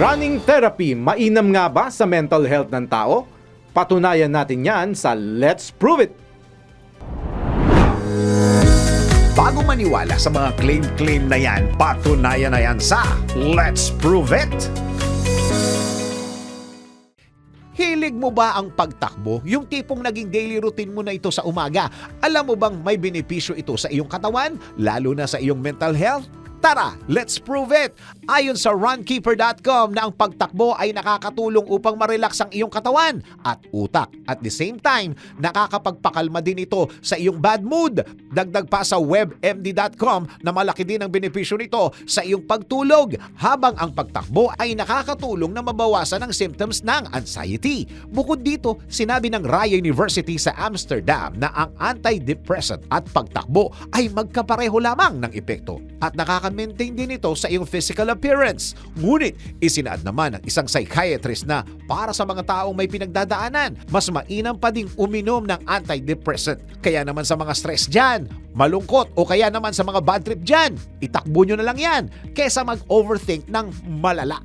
Running therapy, mainam nga ba sa mental health ng tao? Patunayan natin yan sa Let's Prove It! Bago maniwala sa mga claim-claim na yan, patunayan na yan sa Let's Prove It! Hilig mo ba ang pagtakbo? Yung tipong naging daily routine mo na ito sa umaga. Alam mo bang may benepisyo ito sa iyong katawan, lalo na sa iyong mental health? Tara, let's prove it! Ayon sa runkeeper.com na ang pagtakbo ay nakakatulong upang marelax ang iyong katawan at utak. At the same time, nakakapagpakalma din ito sa iyong bad mood. Dagdag pa sa webmd.com na malaki din ang benepisyo nito sa iyong pagtulog habang ang pagtakbo ay nakakatulong na mabawasan ang symptoms ng anxiety. Bukod dito, sinabi ng Raya University sa Amsterdam na ang antidepressant at pagtakbo ay magkapareho lamang ng epekto at nakaka-maintain din ito sa iyong physical appearance. Ngunit, isinaad naman ng isang psychiatrist na para sa mga taong may pinagdadaanan, mas mainam pa ding uminom ng antidepressant. Kaya naman sa mga stress dyan, malungkot o kaya naman sa mga bad trip dyan, itakbo nyo na lang yan kesa mag-overthink ng malala.